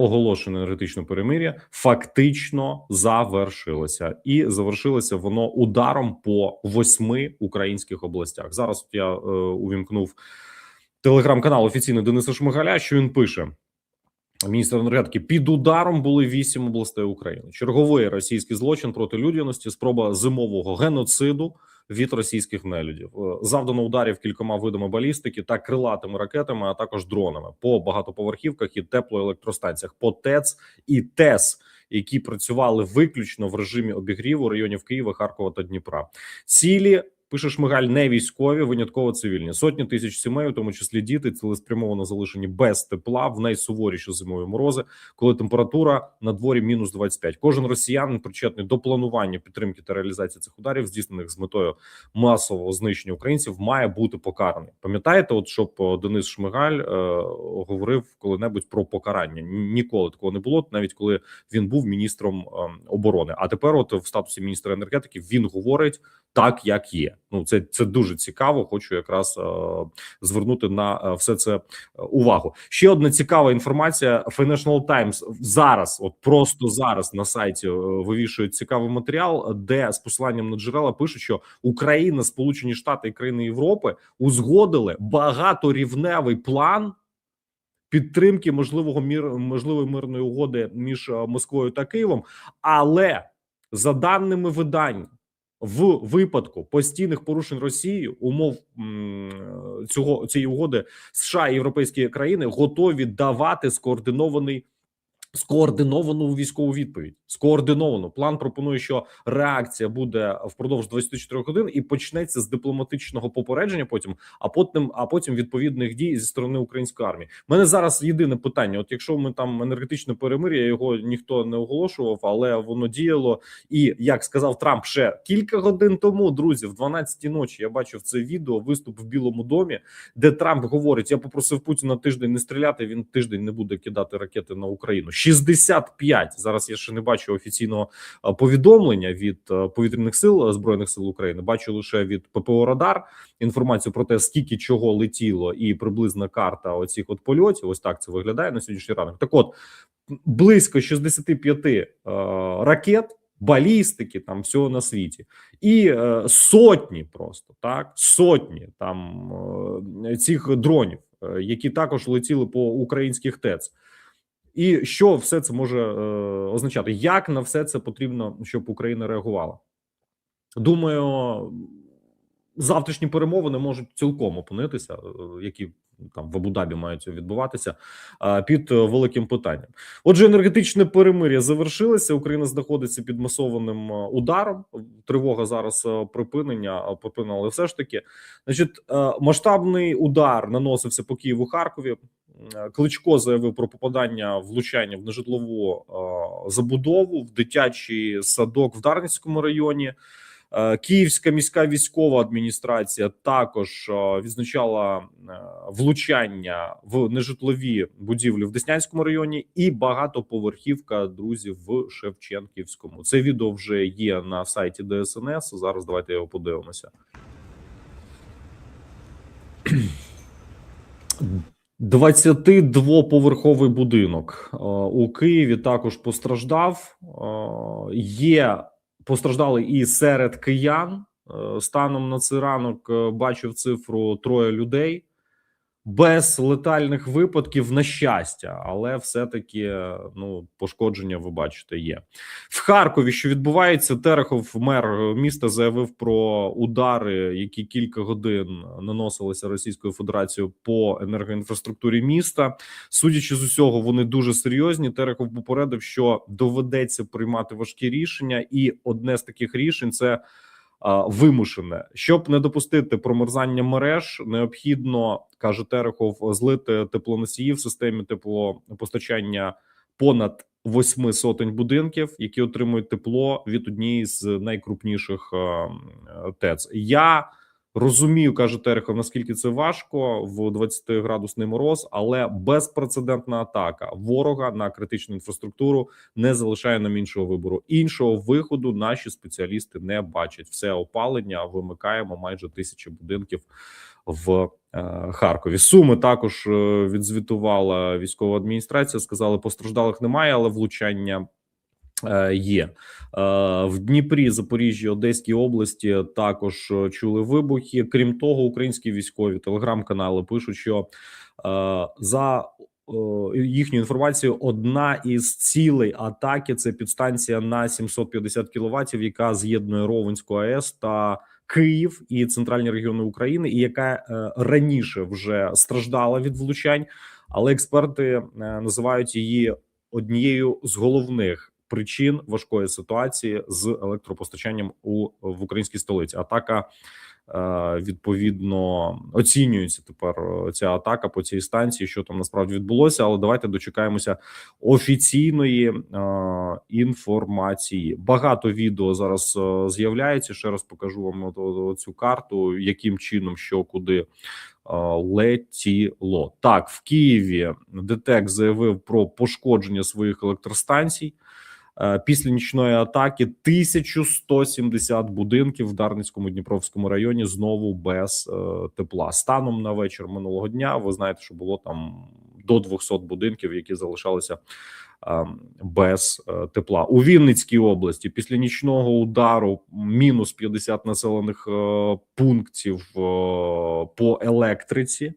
оголошене енергетичне перемир'я фактично завершилося, і завершилося воно ударом по восьми українських областях. Зараз я е, увімкнув телеграм-канал офіційний Дениса Шмигаля. Що він пише? Міністр енергетики під ударом були вісім областей України. Черговий російський злочин проти людяності, спроба зимового геноциду від російських нелюдів. Е, Завдано ударів кількома видами балістики та крилатими ракетами, а також дронами по багатоповерхівках і теплоелектростанціях, по ТЕЦ і ТЕС, які працювали виключно в режимі обігріву районів Києва, Харкова та Дніпра. Цілі Пише Шмигаль, не військові, винятково цивільні. Сотні тисяч сімей, у тому числі діти, цілеспрямовано залишені без тепла в найсуворіші зимові морози, коли температура на дворі мінус 25. Кожен росіянин причетний до планування підтримки та реалізації цих ударів, здійснених з метою масового знищення українців, має бути покараний. Пам'ятаєте, от щоб е, Денис Шмигаль е, говорив коли-небудь про покарання? Ніколи такого не було, навіть коли він був міністром е, оборони. А тепер, от в статусі міністра енергетики, він говорить так, як є. Ну це це дуже цікаво. Хочу якраз е, звернути на е, все це увагу. Ще одна цікава інформація. Financial Times зараз, от просто зараз на сайті е, вивішують цікавий матеріал, де з посиланням на джерела пишуть, що Україна, Сполучені Штати і країни Європи узгодили багаторівневий план. Підтримки можливого мір можливої мирної угоди між е, Москвою та Києвом, але за даними видань, в випадку постійних порушень Росії умов цього цієї угоди США і європейські країни готові давати скоординований скоординовану військову відповідь. Скоординовану план пропонує, що реакція буде впродовж 24 годин і почнеться з дипломатичного попередження. Потім, а потім, а потім відповідних дій зі сторони української армії. У Мене зараз єдине питання: от якщо ми там енергетичне перемир'я, його ніхто не оголошував, але воно діяло. І як сказав Трамп ще кілька годин тому, друзі, в 12-й ночі я бачив це відео. Виступ в Білому домі, де Трамп говорить: я попросив Путіна тиждень не стріляти. Він тиждень не буде кидати ракети на Україну. 65. Зараз я ще не бачу офіційного повідомлення від повітряних сил збройних сил України. Бачу лише від ППО Радар інформацію про те, скільки чого летіло, і приблизна карта оцих от польотів. Ось так це виглядає на сьогоднішній ранок. Так, от близько 65 е, ракет. Балістики там всього на світі, і е, сотні просто так сотні там е, цих дронів, е, які також летіли по українських ТЕЦ. І що все це може е, означати? Як на все це потрібно, щоб Україна реагувала? Думаю, завтрашні перемовини можуть цілком опинитися, е, які там в Абу-Дабі мають відбуватися е, під великим питанням. Отже, енергетичне перемир'я завершилося. Україна знаходиться під масованим е, ударом. Тривога зараз е, припинення припинена, але все ж таки, значить, е, масштабний удар наносився по Києву Харкові. Кличко заявив про попадання влучання в нежитлову е, забудову в дитячий садок в Дарницькому районі. Е, Київська міська військова адміністрація також е, відзначала е, влучання в нежитлові будівлі в Деснянському районі і багатоповерхівка друзів в Шевченківському. Це відео вже є на сайті ДСНС. Зараз давайте його подивимося. 22-поверховий будинок у Києві також постраждав. Є постраждали і серед киян. Станом на цей ранок бачив цифру троє людей без летальних випадків на щастя, але все-таки ну пошкодження, ви бачите, є в Харкові. Що відбувається? Терехов, мер міста, заявив про удари, які кілька годин наносилися Російською Федерацією по енергоінфраструктурі міста. Судячи з усього, вони дуже серйозні. Терехов попередив, що доведеться приймати важкі рішення, і одне з таких рішень це вимушене, щоб не допустити промерзання мереж, необхідно каже Терехов злити теплоносії в системі теплопостачання понад восьми сотень будинків, які отримують тепло від однієї з найкрупніших ТЕЦ. Я Розумію, каже Терехов, наскільки це важко в 20 градусний мороз, але безпрецедентна атака ворога на критичну інфраструктуру не залишає нам іншого вибору. Іншого виходу наші спеціалісти не бачать. Все опалення вимикаємо майже тисячі будинків в е, Харкові. Суми також е, відзвітувала військова адміністрація. Сказали, постраждалих немає, але влучання є. Е, В Дніпрі, Запоріжжі, Одеській області також е, чули вибухи. Крім того, українські військові телеграм-канали пишуть, що е, за е, їхню інформацію, одна із цілей атаки це підстанція на 750 кВт, яка з'єднує Ровенську АЕС та Київ і центральні регіони України, і яка е, раніше вже страждала від влучань, але експерти е, називають її однією з головних причин важкої ситуації з електропостачанням у в українській столиці. Атака е, відповідно оцінюється тепер е, ця атака по цій станції, що там насправді відбулося. Але давайте дочекаємося офіційної е, інформації. Багато відео зараз з'являється. Ще раз покажу вам цю карту, яким чином що куди летіло. Так, в Києві ДТЕК заявив про пошкодження своїх електростанцій. Е, Після нічної атаки 1170 будинків в Дарницькому Дніпровському районі знову без е, тепла. Станом на вечір минулого дня. Ви знаєте, що було там до 200 будинків, які залишалися е, без тепла у Вінницькій області. Після нічного удару мінус 50 населених пунктів по електриці,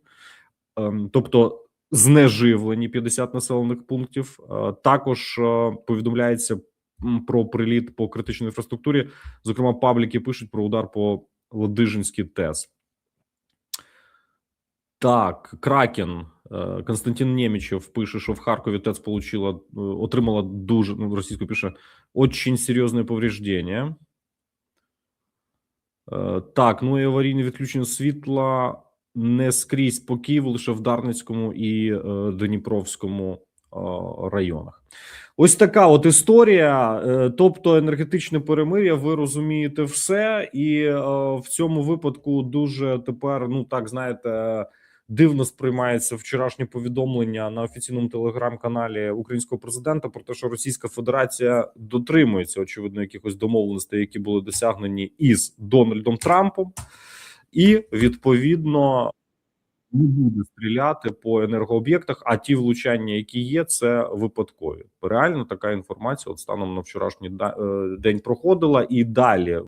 Ем, тобто знеживлені 50 населених пунктів. Е, Також е, повідомляється м, про приліт по критичній інфраструктурі. Зокрема, пабліки пишуть про удар по Ладижинській ТЕС. Так, Кракен е, Константин Нємічев пише, що в Харкові ТЕЦ получила, е, отримала дуже ну, російською пише очень серйозне повреждення. Е, Так, ну і аварійне відключення світла не скрізь по Києву, лише в Дарницькому і е, Дніпровському е, районах. Ось така от історія. Е, Тобто, енергетичне перемир'я, ви розумієте все, і е, в цьому випадку дуже тепер, ну так знаєте. Дивно сприймається вчорашнє повідомлення на офіційному телеграм-каналі українського президента про те, що Російська Федерація дотримується очевидно якихось домовленостей, які були досягнені із Дональдом Трампом, і відповідно не буде стріляти по енергооб'єктах. А ті влучання, які є, це випадкові. Реально така інформація, от станом на вчорашній е, день проходила, і далі